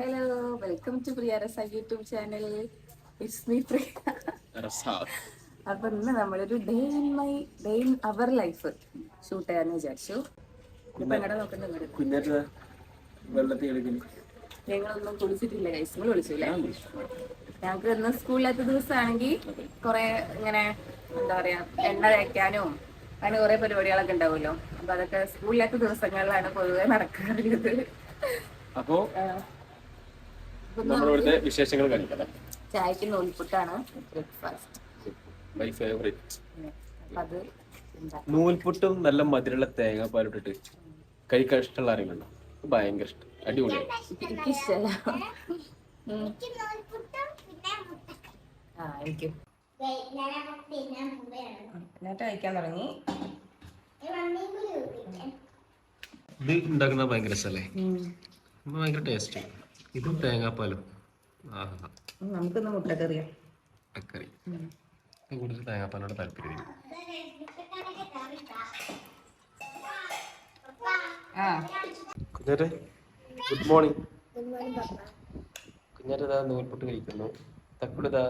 Hello welcome to Priya Rasa YouTube channel it's me Priya അപ്പൊ ഇന്ന് നമ്മളൊരു day in my day in our life shoot ചെയ്യാന്ന് വിചാരിച്ചു. ഞങ്ങളൊന്നും കുളിച്ചിട്ടില്ല ഗൈസ് നിങ്ങൾ വിളിച്ചില്ലേ ഞങ്ങൾക്ക് ഇന്ന് സ്കൂളിലത്തെ ദിവസമാണെങ്കിൽ കുറെ ഇങ്ങനെ എന്താ പറയാ എണ്ണ തേക്കാനും അങ്ങനെ കുറെ പരിപാടികളൊക്കെ ഉണ്ടാവുമല്ലോ അപ്പൊ അതൊക്കെ സ്കൂളിലത്തെ ദിവസങ്ങളിലാണ് പൊതുവെ നടക്കാറുള്ളത്. അപ്പൊ നമ്മളിവിടുത്തെ വിശേഷങ്ങൾ കാണിക്കാം ചായക്ക് നൂൽപുട്ടാണ് ബ്രേക്ക്ഫാസ്റ്റ്. മൈ ഫേവറേറ്റ് അത് നൂൽപുട്ടും നല്ല മധുരമുള്ള തേങ്ങാപ്പാലിട്ടിട്ട് കഴിക്കാൻ ഇഷ്ടമുള്ള ആരെങ്കിലും ഭയങ്കര ഇഷ്ടം. അടിപൊളിയാണ് എനിക്കിഷ്ടല്ല. ആ എനിക്കും. എന്നിട്ട് കഴിക്കാൻ തുടങ്ങി. ഇത് ഉണ്ടാക്കുന്ന ഭയങ്കര രസമല്ലേ? ഭയങ്കര ടേസ്റ്റ് ഇതും തേങ്ങാപ്പാലും. നമുക്കിന്ന് മുട്ടക്കറിയാം. അക്കറി കൂടുതൽ തേങ്ങാപ്പാലോട് താല്പര്യം ആ കുഞ്ഞാറ്റെ ഗുഡ് മോർണിംഗ് കുഞ്ഞാറ്റ ഇതാ നൂൽപുട്ട് കഴിക്കുന്നു. തക്കുടിതാ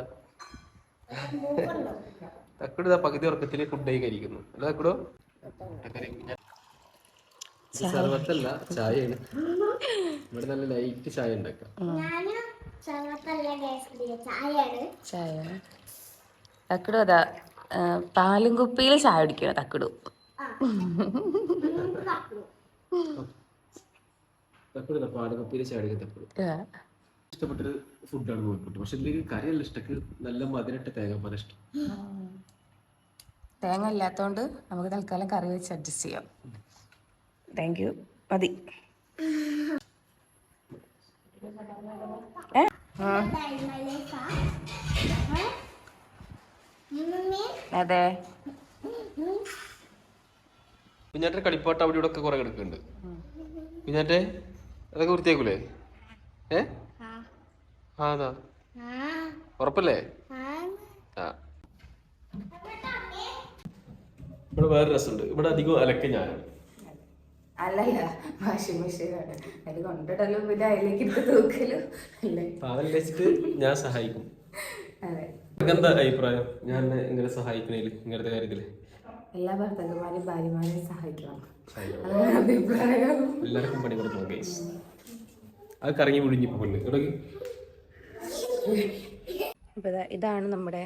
തക്കുടിതാ പകുതി ഉറക്കത്തിൽ ഫുഡായി കഴിക്കുന്നു. അല്ല തക്കുടോ? സർവത്തല്ല ചായയാണ്. ഇവിടെ നല്ല ലൈറ്റ് ചായ ഉണ്ടാക്കാം. ചായ. തക്കടു അതാ പാലും കുപ്പിയിൽ ചായ കുടിക്കണം തക്കിടു. ഇഷ്ടപ്പെട്ടൊരു ഫുഡാണ് പക്ഷെ കറിയല്ല ഇഷ്ടക്ക് നല്ല മധുരട്ട തേങ്ങാപ്പാല ഇഷ്ടം. തേങ്ങ ഇല്ലാത്തോണ്ട് നമുക്ക് തൽക്കാലം കറി വെച്ച് അഡ്ജസ്റ്റ് ചെയ്യാം. താങ്ക് യു മതി. അതെ. കുഞ്ഞാറ്റെ കളിപ്പാട്ട് അവിടെ ഇവിടെ ഒക്കെ കുറെ കിടക്കുന്നുണ്ട്. കുഞ്ഞാറ്റെ അതൊക്കെ വൃത്തിയാക്കൂലേ? ഏ? ആ അതാ. ഉറപ്പല്ലേ? ഇവിടെ വേറെ രസമുണ്ട്. ഇവിടെ അധികം അലക്ക അല്ലല്ല വാഷിംഗ് മെഷീനാണ്. അതിൽ കൊണ്ടിടലും പിന്നെ അതിലേക്ക് ഇട്ട് തൂക്കലും അല്ലേ? പാവൽ വെച്ചിട്ട് ഞാൻ സഹായിക്കും. അതെ. എന്താ അഭിപ്രായം? ഞാൻ ഇങ്ങനെ സഹായിക്കണേൽ? ഇങ്ങനത്തെ കാര്യത്തിൽ? എല്ലാ ഭർത്താക്കന്മാരെയും ഭാര്യമാരെയും സഹായിക്കണം. അതാണ് അഭിപ്രായം. എല്ലാവർക്കും പണി കൊടുക്കണം ഗൈസ് അത് കറങ്ങി പോകുന്നു ഇതാണ് നമ്മുടെ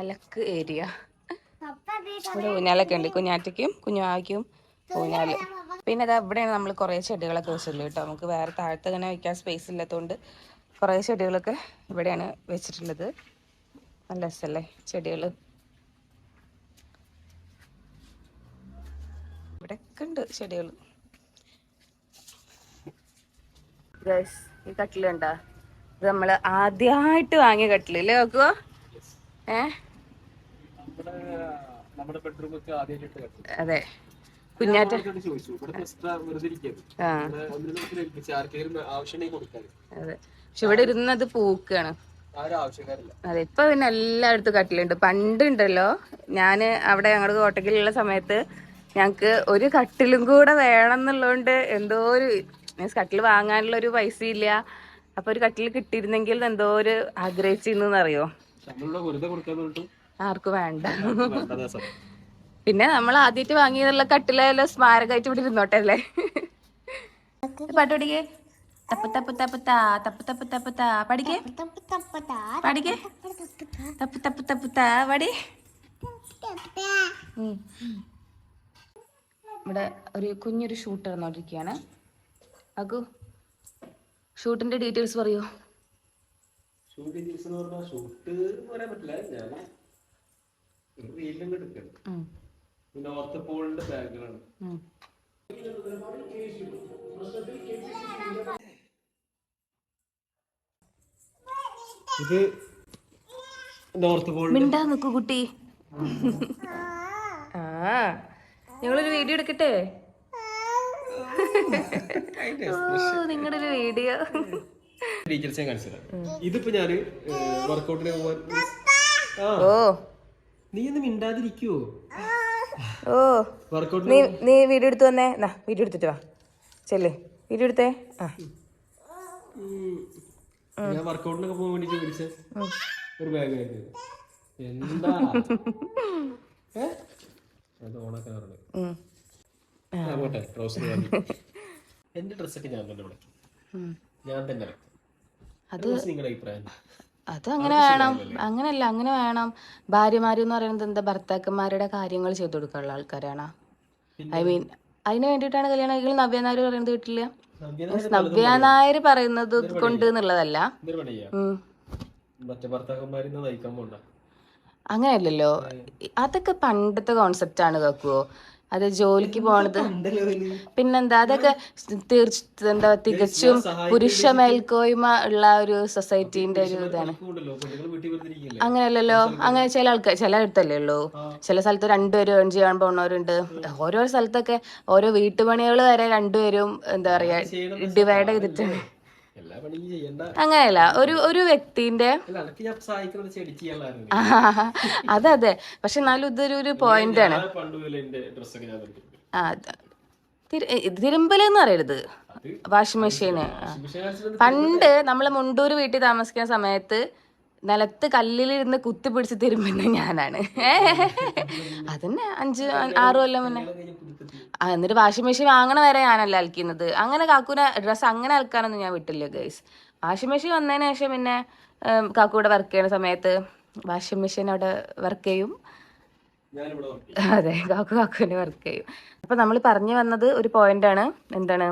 അലക്ക് ഏരിയ ഇവിടെ ഊഞ്ഞാലൊക്കെ ഉണ്ട്. കുഞ്ഞാറ്റയ്ക്കും കുഞ്ഞാവയ്ക്കും ഊഞ്ഞാൽ. പിന്നെ അത് ഇവിടെയാണ് നമ്മൾ കുറേ ചെടികളൊക്കെ വെച്ചിട്ടുള്ളത് കേട്ടോ. നമുക്ക് വേറെ താഴത്ത് ഇങ്ങനെ വയ്ക്കാൻ സ്പേസ് ഇല്ലാത്തതുകൊണ്ട് കുറേ ചെടികളൊക്കെ ഇവിടെയാണ് വെച്ചിട്ടുള്ളത്. നല്ല രസമല്ലേ ചെടികൾ ഇവിടെയൊക്കെ ഉണ്ട് ചെടികൾ ഈ കട്ടിലുണ്ടാ ഇത് നമ്മൾ ആദ്യമായിട്ട് വാങ്ങിയ കട്ടിൽ അല്ലേ നോക്കുവോ ഏ? അതെ. കുഞ്ഞാറ്റ. അതെ. പക്ഷെ ഇവിടെ ഇരുന്നത് പൂക്കാണ്. അതെ ഇപ്പൊ പിന്നെ എല്ലായിടത്തും കട്ടിലുണ്ട്. പണ്ട് ഉണ്ടല്ലോ ഞാൻ അവിടെ ഞങ്ങളുടെ കോട്ടക്കലുള്ള സമയത്ത് ഞങ്ങക്ക് ഒരു കട്ടിലും കൂടെ വേണം എന്നുള്ളതുകൊണ്ട് എന്തോ ഒരു മീൻസ് കട്ടിൽ വാങ്ങാനുള്ള ഒരു പൈസ ഇല്ല അപ്പൊ ഒരു കട്ടിൽ കിട്ടിയിരുന്നെങ്കിൽ എന്തോ ഒരു ആഗ്രഹിച്ചിരുന്നു അറിയോ ആർക്കും വേണ്ട. പിന്നെ നമ്മൾ ആദ്യമായിട്ട് വാങ്ങിയതുള്ള കട്ടിലെ സ്മാരകമായിട്ട് ഇവിടെ ഇരുന്നോട്ടെ അല്ലേ പാട്ട് പഠിക്കേ തപ്പ് തപ്പ് തപ്പ് താ തപ്പ് തപ്പ് തപ്പ് താ പഠിക്കേ പഠിക്കേ തപ്പ് തപ്പ് തപ്പ് താ പടി ഉം. ഇവിടെ ഒരു കുഞ്ഞൊരു ഷൂട്ട് നടന്നോണ്ടിരിക്കുകയാണ് അകു ഷൂട്ടിന്റെ ഡീറ്റെയിൽസ് പറയൂ ഷൂട്ട് ഡീറ്റെയിൽസ് എന്ന് പറഞ്ഞാൽ ഷൂട്ട് എന്ന് പറയാൻ പറ്റില്ല ഞാൻ വീണ്ടും എടുക്കണം. നോർത്ത് പോളിന്റെ ബാഗുകളാണ് ഉം. ഇത് നോർത്ത് പോൾ മിണ്ടാ നിക്കു കുട്ടി. ആ ഞങ്ങളൊരു വീഡിയോ എടുക്കട്ടെ? നിങ്ങളുടെ ഒരു വീഡിയോ ടീച്ചേഴ്സ് ഞാൻ കാണിച്ചു ഇതിപ്പോ ഞാൻ വർക്കൗട്ടിന് പോവാൻ ഓ. നീ ഒന്ന് മിണ്ടാതിരിക്കുവോ? ഓ. നീ നീ വീഡിയോ എടുത്തു വന്നേ. എന്നാ വീഡിയോ എടുത്തിട്ട് വാ. ചെല്ലേ. വീഡിയോ എടുത്തേ? ആ. ഞാൻ വർക്കൗട്ടിനൊക്കെ പോകാൻ വേണ്ടിട്ട് മേടിച്ച ഒരു ബാഗ് ആയിരുന്നു എന്താ? അത് പോട്ടെ. ട്രൗസർ എന്റെ ഡ്രസ്സൊക്കെ ഞാൻ തന്നെ. ഞാൻ തന്നെ. അത് നിങ്ങളുടെ അഭിപ്രായം? അത് അങ്ങനെ വേണം. അങ്ങനല്ല അങ്ങനെ വേണം. ഭാര്യമാര് എന്ന് പറയുന്നത് എന്താ? ഭർത്താക്കന്മാരുടെ കാര്യങ്ങൾ ചെയ്തു കൊടുക്കാനുള്ള ആൾക്കാരാണ്. ഐ മീൻ അതിന് വേണ്ടിയിട്ടാണ് കല്യാണം കഴിക്കൽ നവ്യ നായർ പറയുന്നത് വീട്ടിൽ നവ്യ നായർ പറയുന്നത് കൊണ്ട് എന്നുള്ളതല്ല. അങ്ങനെയല്ലല്ലോ. അതൊക്കെ പണ്ടത്തെ കോൺസെപ്റ്റ് ആണ് കേക്കുവോ? അത് ജോലിക്ക് പോണത്. പിന്നെന്താ അതൊക്കെ തീർച്ച എന്താ തികച്ചും പുരുഷ മേൽക്കോയ്മ ഉള്ള ഒരു സൊസൈറ്റീന്റെ ഒരു ഇതാണ്. അങ്ങനെയല്ലല്ലോ അങ്ങനെ ചില ആൾക്കാർ ചില അടുത്തല്ലേ ഉള്ളൂ. ചില സ്ഥലത്ത് രണ്ടുപേരും ഏൺ ചെയ്യാൻ പോണവരുണ്ട്. ഓരോ സ്ഥലത്തൊക്കെ ഓരോ വീട്ടുപണികൾ വരെ രണ്ടുപേരും എന്താ പറയാ ഡിവൈഡ് ചെയ്തിട്ടുണ്ട്. അങ്ങനെയല്ല ഒരു ഒരു വ്യക്തിന്റെ അതെ അതെ. പക്ഷെ എന്നാലും ഇതൊരു ഒരു പോയിന്റ് ആണ്. തിരുമ്പലെന്ന് പറയരുത്. വാഷിംഗ് മെഷീന്. പണ്ട് നമ്മൾ മുണ്ടൂർ വീട്ടിൽ താമസിക്കുന്ന സമയത്ത് നിലത്ത് കല്ലിലിരുന്ന് കുത്തി പിടിച്ച് തിരുമ്പുന്ന ഞാനാണ്. അതന്നെ അഞ്ച് ആറ് കൊല്ലം മുന്നേ. എന്നിട്ട് വാഷിംഗ് മെഷീൻ വാങ്ങണ വരെ ഞാനല്ല അലക്കുന്നത് അങ്ങനെ കാക്കൂന ഡ്രസ്സ് അങ്ങനെ അലക്കാനൊന്നും ഞാൻ വിട്ടില്ല ഗൈസ് വാഷിംഗ് മെഷീൻ വന്നതിന് ശേഷം പിന്നെ കാക്കൂടെ വർക്ക് ചെയ്യുന്ന സമയത്ത് വാഷിംഗ് മെഷീൻ അവിടെ വർക്ക് ചെയ്യും. അതെ കാക്കു കാക്കുവിന്റെ വർക്ക് ചെയ്യും. അപ്പൊ നമ്മൾ പറഞ്ഞു വന്നത് ഒരു പോയിന്റ് ആണ്. എന്താണ്?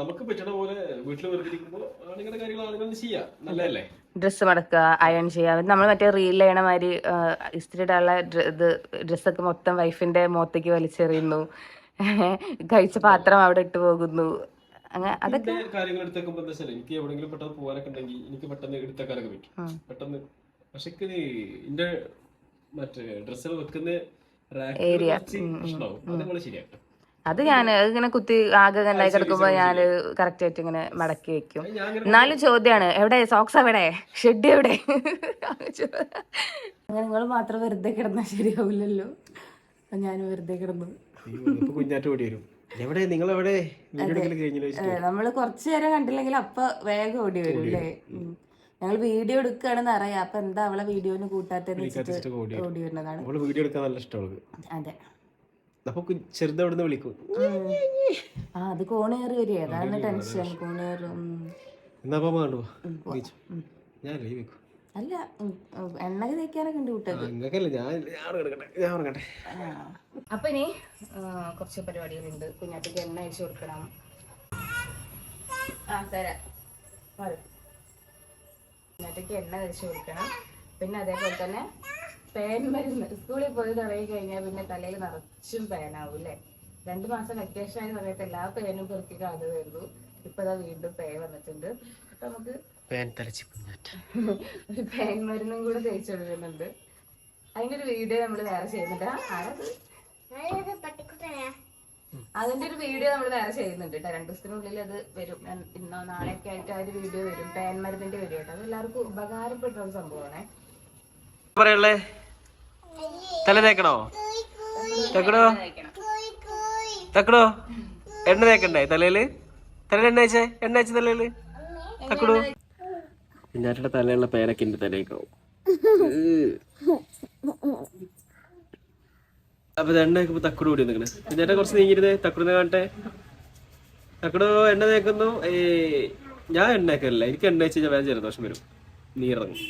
നമുക്ക് പറ്റണ പോലെ വീട്ടിൽ വെറുതെ ഇരിക്കുമ്പോ ആണുങ്ങളുടെ കാര്യങ്ങൾ ആണുങ്ങൾ ചെയ്യാം. നല്ലതല്ലേ? ഡ്രസ്സ് മടക്കുക അയൺ ചെയ്യുക. നമ്മൾ മറ്റേ റീൽ ചെയ്യണ മാതിരി ആ, ഇസ്തിരി ഇടാനുള്ള ഡ്ര- ഇത് ഡ്രസ്സൊക്കെ മൊത്തം വൈഫിന്റെ മുഖത്തേക്ക് വലിച്ചെറിയുന്നു. കഴിച്ച പാത്രം അവിടെ ഇട്ട് പോകുന്നു. അങ്ങനെ അതൊക്കെ കാര്യങ്ങൾ എനിക്ക് എവിടെയെങ്കിലും പെട്ടെന്ന് പോകാനൊക്കെ ഉണ്ടെങ്കിൽ എനിക്ക് പെട്ടെന്ന് എടുത്തേക്കാനൊക്കെ പറ്റും. ഉം. പെട്ടെന്ന് പക്ഷെ എന്റെ മറ്റേ ഡ്രസ്സുകൾ വെക്കുന്ന. പ്രശ്നമാവും അത് നമ്മൾ ശരിയാക്കാം അത് ഞാൻ ഇങ്ങനെ കുത്തി ആകെ ഉണ്ടായി കിടക്കുമ്പോ ഞാൻ കറക്റ്റ് ആയിട്ട് ഇങ്ങനെ മടക്കി വെക്കും. എന്നാലും ചോദ്യമാണ് എവിടെ? സോക്സ് എവിടെ? ഷെഡ് എവിടെ? അങ്ങനെ നിങ്ങൾ മാത്രം വെറുതെ കിടന്നാൽ ശരിയാവില്ലല്ലോ. ഞാൻ വെറുതെ കിടന്നു. നമ്മൾ കൊറച്ചു വീഡിയോ നേരം കണ്ടില്ലെങ്കിൽ അപ്പൊ വേഗം ഓടി വരും അല്ലേ? ഞങ്ങൾ വീഡിയോ എടുക്കുകയാണെന്ന് അറിയാം. അപ്പൊ എന്താ അവളെ വീഡിയോന് കൂട്ടാത്തെന്ന് വെച്ചിട്ട് ഓടി വരും. ഓടി വരുന്നതാണ്. വീഡിയോ എടുക്കാൻ നല്ല അതെ. അപ്പൊ ചെറുത് അവിടെ നിന്ന് വിളിക്കും? ആ അത് കോണേറി വരിക അതാണ് ടെൻഷൻ കോണേറും എന്നാ അപ്പൊ കണ്ടു ഞാൻ ലീവ് വെക്കും? അല്ല എണ്ണ തേക്കാനൊക്കെ ഉണ്ട് കൂട്ടത് അപ്പൊ ഇനി കുറച്ച് പരിപാടികളുണ്ട്. കുഞ്ഞാറ്റയ്ക്ക് എണ്ണ അയച്ചു കൊടുക്കണം. ആ തരാം. കുഞ്ഞാറ്റയ്ക്ക് എണ്ണ അയച്ചു കൊടുക്കണം. പിന്നെ അതേപോലെ തന്നെ പേൻ മരുന്ന് സ്കൂളിൽ പോയി തുടങ്ങി കഴിഞ്ഞാൽ പിന്നെ തലയിൽ നിറച്ചും പേനാവും അല്ലേ രണ്ടു മാസം വെക്കേഷൻ ആയ സമയത്ത് എല്ലാ പേനും പെറുക്കി കാണുമായിരുന്നു ഇപ്പൊ ഇതാ വീണ്ടും പേ വന്നിട്ടുണ്ട്. അപ്പൊ നമുക്ക് പേൻ തലച്ചി കുഞ്ഞാറ്റ ഒരു പേൻ മരുന്നും കൂടെ തേച്ചു കൊടുക്കുന്നുണ്ട്. അതിന്റെ ഒരു വീഡിയോ നമ്മൾ വേറെ ചെയ്യുന്നുണ്ട്. ആരത്? അതിന്റെ ഒരു വീഡിയോ നമ്മൾ വേറെ ചെയ്യുന്നുണ്ട് കേട്ടോ. രണ്ടു ദിവസത്തിനുള്ളിൽ അത് വരും. ഇന്നോ നാളെയൊക്കെ ആയിട്ട് ആ ഒരു വീഡിയോ വരും. പേൻ മരുന്നിന്റെ വീഡിയോ കേട്ടോ. അത് എല്ലാവർക്കും ഉപകാരപ്പെട്ട ഒരു സംഭവമാണേ. പറയല്ലേ? തല തേക്കണോ തേക്കണോ തക്കടോ. എണ്ണ തേക്കണ്ടേ തലയിൽ? തല എണ്ണ വെച്ചേ? എണ്ണ വെച്ച തലയിൽ? തക്കടോ. കുഞ്ഞാറ്റയുടെ തലയുള്ള പേരൊക്കെ എന്റെ തലയിക്കാവും അപ്പൊ എണ്ണ വെക്കുമ്പോ തക്കട് കൂടി നിൽക്കണേ. കുഞ്ഞാറ്റ കുറച്ച് നീങ്ങിരുന്നേ തക്കടുന്ന് കാണട്ടെ. തക്കടോ എണ്ണ തേക്കുന്നു. ഏ ഞാൻ എണ്ണ അല്ല എനിക്ക് എണ്ണ വെച്ച് ഞാൻ വേറെ ജലദോഷം വരും. നീറങ്ങും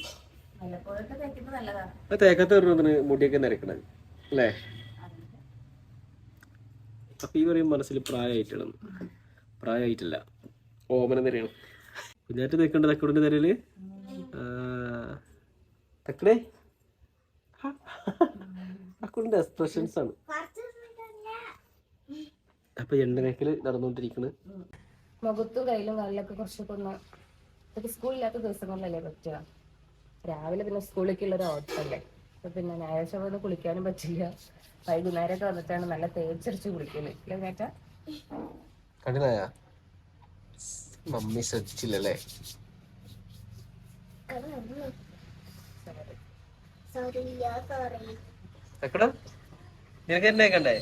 തേക്കത്ത് ഒരു മുടിയൊക്കെ നിരക്കണത് അല്ലേ? അപ്പൊ ഈ പറയും മനസ്സിൽ പ്രായമായിട്ടാണ്. പ്രായമായിട്ടില്ല. ഓമന നിരയാണ്. കുഞ്ഞാറ്റ് തേക്കണ്ട തക്കടിന്റെ നിരയിൽ? തക്കടേ അക്കുടിന്റെ എക്സ്പ്രഷൻസ് ആണ്. അപ്പൊ എണ്ണ തേക്കൽ നടന്നുകൊണ്ടിരിക്കണ്. മുഖത്തും കയ്യിലും കാലിലൊക്കെ കുറച്ചൊക്കെ ഒന്ന് സ്കൂളില്ലാത്ത ദിവസങ്ങളിലല്ലേ പറ്റുക? രാവിലെ പിന്നെ സ്കൂളിലേക്കുള്ള ഒരു ഓട്ടല്ലേ അപ്പൊ പിന്നെ ഞായറാഴ്ച പോയി കുളിക്കാനും പറ്റില്ല. വൈകുന്നേരമൊക്കെ വന്നിട്ടാണ് നല്ല തേച്ചരിച്ച് കുളിക്കുന്നത് കണ്ടിനായ മമ്മി ശ്രദ്ധിച്ചില്ലല്ലേ? നിനക്ക് എന്നെ കണ്ടേ?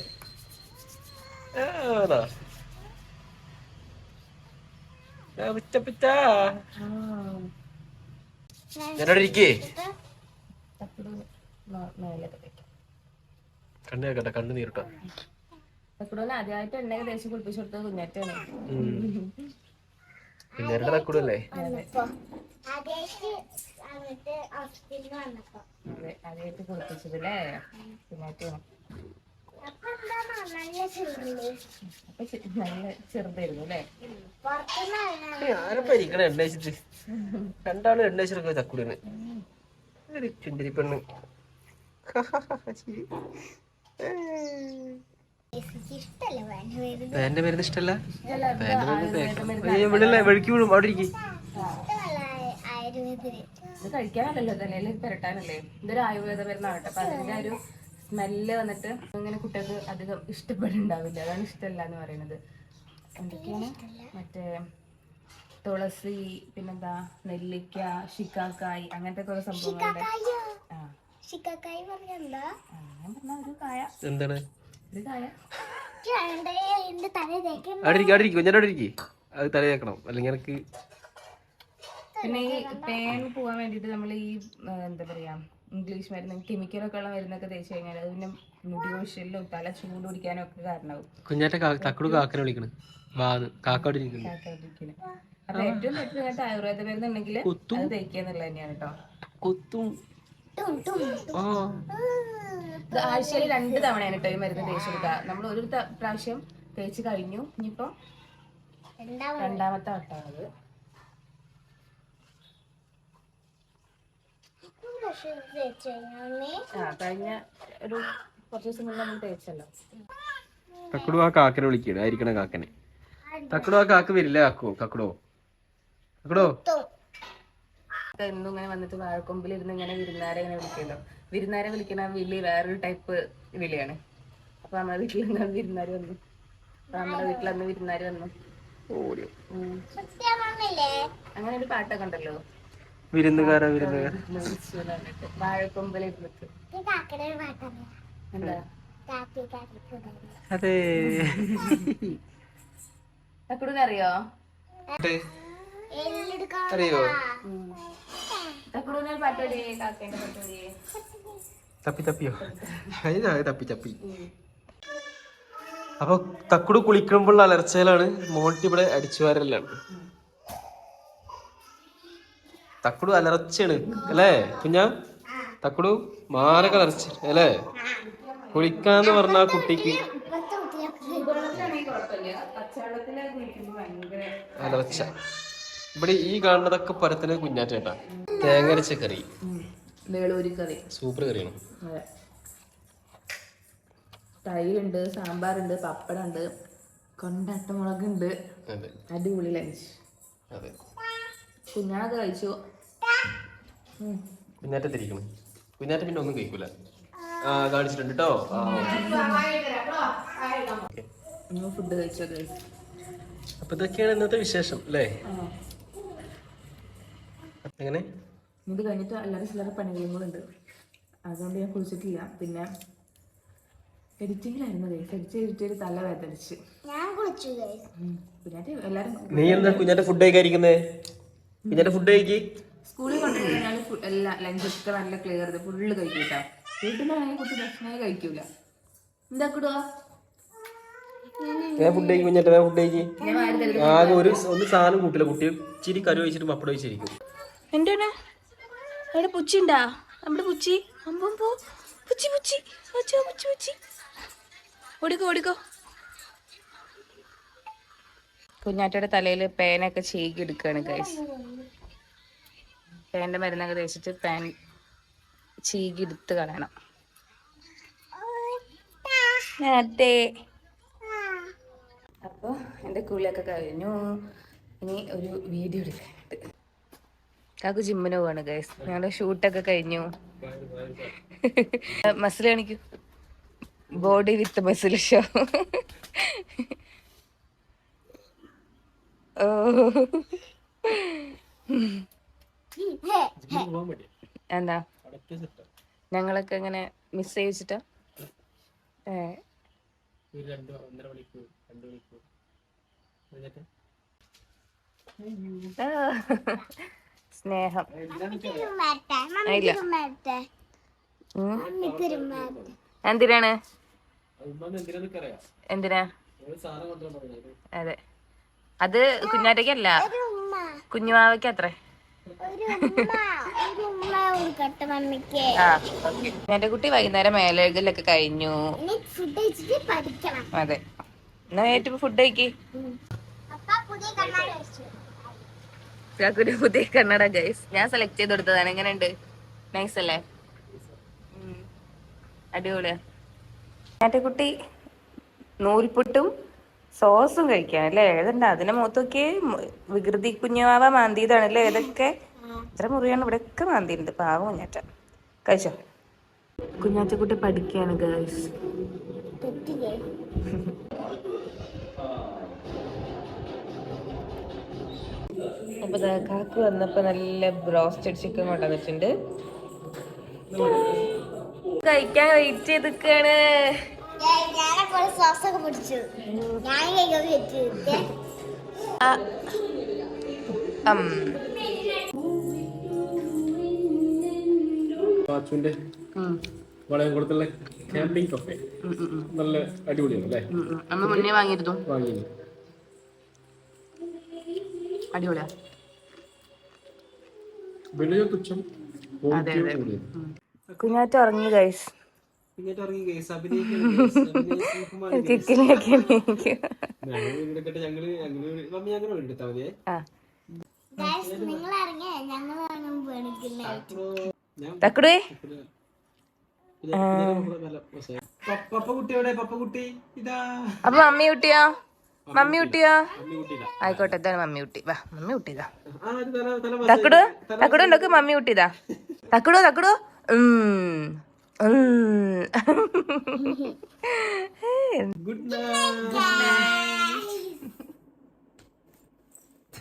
ആ. ഞാനവിടെ ഇരിക്കേ. കണ്ണ് കേക്കട്ടെ കണ്ണ് നീരട്ടോ. ആദ്യമായിട്ട് എണ്ണയൊക്കെ തേച്ച് കുളിപ്പിച്ചു കൊടുത്തത് കുഞ്ഞാറ്റാണ് പിന്നേരുടെ തക്കൂടല്ലേ അതെ ആദ്യമായിട്ട് കുളിപ്പിച്ചത് അല്ലേ കുഞ്ഞാറ്റാണ് നല്ല ചെറുതായിരുന്നു അല്ലേ രണ്ടാളും തക്കൂടിന് ഒരു ചുണ്ടരി പെണ്ണ്. എന്റെ മരുന്ന് ഇഷ്ടല്ല? ഇവിടെ വഴിക്ക് വിടും അവിടെ ഇരിക്കും. ഇത് കഴിക്കാനല്ലല്ലോ തലയിൽ പെരട്ടാനല്ലേ? ഇതൊരു ആയുർവേദ മരുന്നാകട്ടെ കേട്ടോ. അപ്പൊ അതിന്റെ ഒരു സ്മെല്ല് വന്നിട്ട് അങ്ങനെ കുട്ടികൾക്ക് അധികം ഇഷ്ടപ്പെടുന്നുണ്ടാവില്ല അതാണ് ഇഷ്ടമല്ല എന്ന് പറയുന്നത്. എന്തൊക്കെയാണ്? മറ്റേ തുളസി പിന്നെന്താ? നെല്ലിക്ക ഷിക്കാക്കായി അങ്ങനത്തെ കുറെ സംഭവങ്ങളുണ്ട് ആ. പറഞ്ഞെന്താ ഒരു കായ. എന്താണ്? ഒരു കായ. പിന്നെ ഈ പേൻ പോവാൻ വേണ്ടിട്ട് നമ്മൾ ഈ എന്താ പറയാ ഇംഗ്ലീഷ് മരുന്ന് കെമിക്കലൊക്കെ ഉള്ള മരുന്നൊക്കെ തേച്ച് കഴിഞ്ഞാൽ അത് പിന്നെ മുടി കൊഴിച്ചിലും തല ചൂട് പിടിക്കാനും ഒക്കെ കാരണമാവും കുഞ്ഞാറ്റ കാ- തക്കുട് കാക്കനെ വിളിക്കണ്. വാന്ന്. അപ്പൊ ഏറ്റവും ബെറ്റർ ആയുർവേദ മരുന്ന് ഉണ്ടെങ്കിൽ അത് തേക്കുക എന്നുള്ളത് തന്നെയാണ് കേട്ടോ. കൊത്തും. ആഴ്ചയിൽ രണ്ട് തവണയാണ് കേട്ടോ ഈ മരുന്ന് തേച്ചു കൊടുക്കുക. നമ്മൾ ഒരു പ്രാവശ്യം തേച്ച് കഴിഞ്ഞു. ഇനിയിപ്പോ രണ്ടാമത്തെ വട്ടമാണത് കഴിഞ്ഞ ഒരു കുറച്ച് ദിവസം മുന്നേ നമ്മൾ തേച്ചല്ലോ. തക്കുടു ആ കാക്കനെ വിളിക്കണ് ആയിരിക്കണ കാക്കനെ. തക്കടു ആ കാക്ക വരില്ല കാക്കോ? കക്കടോ കക്കടോ എന്നും ഇങ്ങനെ വന്നിട്ട് വാഴക്കൊമ്പിൽ ഇരുന്ന് ഇങ്ങനെ വിരുന്നാരെ ഇങ്ങനെ വിളിക്കുമല്ലോ വിരുന്നാരെ വിളിക്കുന്ന വിളി വേറൊരു ടൈപ്പ് വിളിയാണ്. അപ്പൊ നമ്മുടെ വീട്ടിൽ നിന്ന് വിരുന്നാര് വന്നു. അപ്പൊ നമ്മുടെ വീട്ടിൽ അന്ന് വിരുന്നാര് വന്നു. അങ്ങനെ ഒരു പാട്ടൊക്കെ ഉണ്ടല്ലോ. വിരുന്നുകാരാ വിരുന്നുകാര അതെ. അറിയോ? അറിയോ തപ്പി തപ്പിയോ? തപ്പി തപ്പി. അപ്പൊ തക്കുട് കുളിക്കുമ്പോൾ അലർച്ചയിലാണ്. മോട്ടിവിടെ അടിച്ചു വാരലാണ് തക്കുടു അലർച്ചയാണ് അല്ലേ? കുഞ്ഞാ തക്കുടു മാരക അലർച്ച അല്ലേ? കുളിക്കാന്ന് പറഞ്ഞ കുട്ടിക്ക് അലർച്ച. ഇവിടെ ഈ കാണുന്നതൊക്കെ പരത്തിന് കുഞ്ഞാറ്റേട്ടാ. തേങ്ങരച്ച കറി. കറി. സൂപ്പർ കറിയാണ്. തൈരുണ്ട് സാമ്പാറുണ്ട് പപ്പടമുണ്ട് കൊണ്ടാട്ടമുളകുണ്ട്. അടിപൊളി ലഞ്ച്. അതെ. കുഞ്ഞാണൊക്കെ കഴിച്ചു. ഉം. കുഞ്ഞാറ്റ തിരിക്കണം കുഞ്ഞാറ്റ പിന്നെ ഒന്നും കഴിക്കൂല. ആ കാണിച്ചിട്ടുണ്ട് കേട്ടോ ഫുഡ് കഴിച്ചോ അപ്പൊ ഇതൊക്കെയാണ് ഇന്നത്തെ വിശേഷം അല്ലേ? എങ്ങനെ? ഇത് കഴിഞ്ഞിട്ട് അല്ലാതെ ചിലരുടെ പണികളും കൂടെ ഉണ്ട്. അതുകൊണ്ട് ഞാൻ കുളിച്ചിട്ടില്ല. പിന്നെ എഡിറ്റിംഗിലായിരുന്നു കഴിച്ച് എഡിറ്റ് ചെയ്തിട്ട് ഒരു തല വേദനിച്ച്. ഞാൻ കുളിച്ചു. കുഞ്ഞാറ്റ് എല്ലാവരും നീ എന്താ കുഞ്ഞാറ്റ ഫുഡ് കഴിക്കാതിരിക്കുന്നേ? കുഞ്ഞാറ്റ ഫുഡ് കഴിക്കി? സ്കൂളിൽ കൊണ്ടു കഴിഞ്ഞാൽ എല്ലാ ലഞ്ചൊക്കെ നല്ല ക്ലിയർ ചെയ്ത് ഫുള്ള് കഴിക്കൂട്ടാ. വീട്ടിൽ നിന്നാണെങ്കിൽ കുട്ടി ഭക്ഷണമേ കഴിക്കൂല. എന്താക്കിടുക ഞാൻ ഫുഡ് കഴിക്കും ഞാൻ ഫുഡ് കഴിക്കി ആകെ ഒരു ഒന്ന് സാധനം കൂട്ടില്ല കുട്ടി ഇച്ചിരി കരു വെച്ചിട്ട് പപ്പടം വെച്ചിരിക്കും എന്റെ അവിടെ പുച്ചിണ്ടാ നമ്മുടെ പുച്ചി. അമ്പം പോ. പുച്ചി പുച്ചി. അച്ഛോ പുച്ചി പുച്ചി. ഓടിക്കോ ഓടിക്കോ. കുഞ്ഞാറ്റയുടെ തലയിൽ പേനൊക്കെ ചീകി എടുക്കുകയാണ് ഗൈസ് പേന്റെ മരുന്നൊക്കെ തേച്ചിട്ട് പേൻ ചീകി എടുത്ത് കളയണം. അതെ. അപ്പോൾ എന്റെ കുളിയൊക്കെ കഴിഞ്ഞു. ഇനി ഒരു വീഡിയോ എടുക്കാനുണ്ട് കാക്കു ജിമ്മിന് പോവാണ് ഗൈസ് ഞങ്ങളുടെ ഷൂട്ടൊക്കെ കഴിഞ്ഞു. മസിൽ കാണിക്കൂ. ബോഡി വിത്ത് മസിൽ ഷോ ഓ എന്താ? ഞങ്ങളൊക്കെ ഇങ്ങനെ മിസ് ചെയ്യിച്ചിട്ട് സ്നേഹം. ഇല്ല. എന്തിനാണ്? എന്തിനാ? അതെ. അത് കുഞ്ഞാറ്റയ്ക്കല്ല. കുഞ്ഞുമാവയ്ക്ക് അത്രേ എന്റെ കുട്ടി വൈകുന്നേരം മേലെഴുകലൊക്കെ കഴിഞ്ഞു. അതെ. എന്നാ ഏറ്റവും ഫുഡ് കഴിക്കി. അപ്പ പുതിയ കണ്ണാടി ഗൈസ് ഞാൻ സെലക്ട് ചെയ്ത് കൊടുത്തതാണ്. എങ്ങനെയുണ്ട്? നൈസ് അല്ലേ. അടിപൊളിയാ. കുട്ടി നൂൽപുട്ടും സോസും കഴിക്കാൻ അല്ലേ? ഏതുണ്ട് അതിന് മുഖത്തൊക്കെ വികൃതി കുഞ്ഞുമാവ മാന്തിയതാണല്ലേ ഏതൊക്കെ? ഇത്ര മുറിയാണ് ഇവിടെ ഒക്കെ മാന്തിയുണ്ട് പാവം കുഞ്ഞാറ്റ കഴിച്ചോ? കുഞ്ഞാറ്റക്കുട്ടി പഠിക്കാണ് ഗേൾസ് അപ്പൊ കാക്ക് കാക്കു വന്നപ്പോ നല്ല ബ്രോസ്റ്റഡ് ചിക്കൻ കൊണ്ടുവന്നിട്ടുണ്ട്. കഴിക്കാൻ വെയിറ്റ് ചെയ്തിക്കാണ് ഞാനപ്പോൾ സോസ് ഒക്കെ പിടിച്ചു. ഞാൻ. പാച്ചുവിന്റെ. വളയംകുളത്തുള്ള ക്യാമ്പിംഗ് കഫേ. നല്ല അടിപൊളിയാണ് അല്ലേ? മുന്നേ വാങ്ങിയിരുന്നു. അടിപൊളിയാ. വിലയോ തുച്ഛം കുഞ്ഞാറ്റ ഉറങ്ങി ഗൈസ് ഇറങ്ങി കേസ്. ഞങ്ങൾ മമ്മി ഞങ്ങൾ എടുത്താ മതിയേ തക്കുടേ. പപ്പ പപ്പ കുട്ടി ഇതാ. അപ്പൊ മമ്മി കുട്ടിയോ? മമ്മി കുട്ടിയോ? ആയിക്കോട്ടെ ഇതാണ് മമ്മി കുട്ടി. വാ മമ്മി കുട്ടിതാ തക്കടു ഇത് തല തല തക്കുടു മമ്മി കുട്ടിതാ തക്കടു തക്കടു. ഉം. ഗുഡ് നൈറ്റ്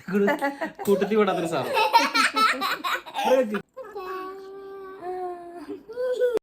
കൂട്ടത്തിൽ വിടാത്തൊരു സാധനം.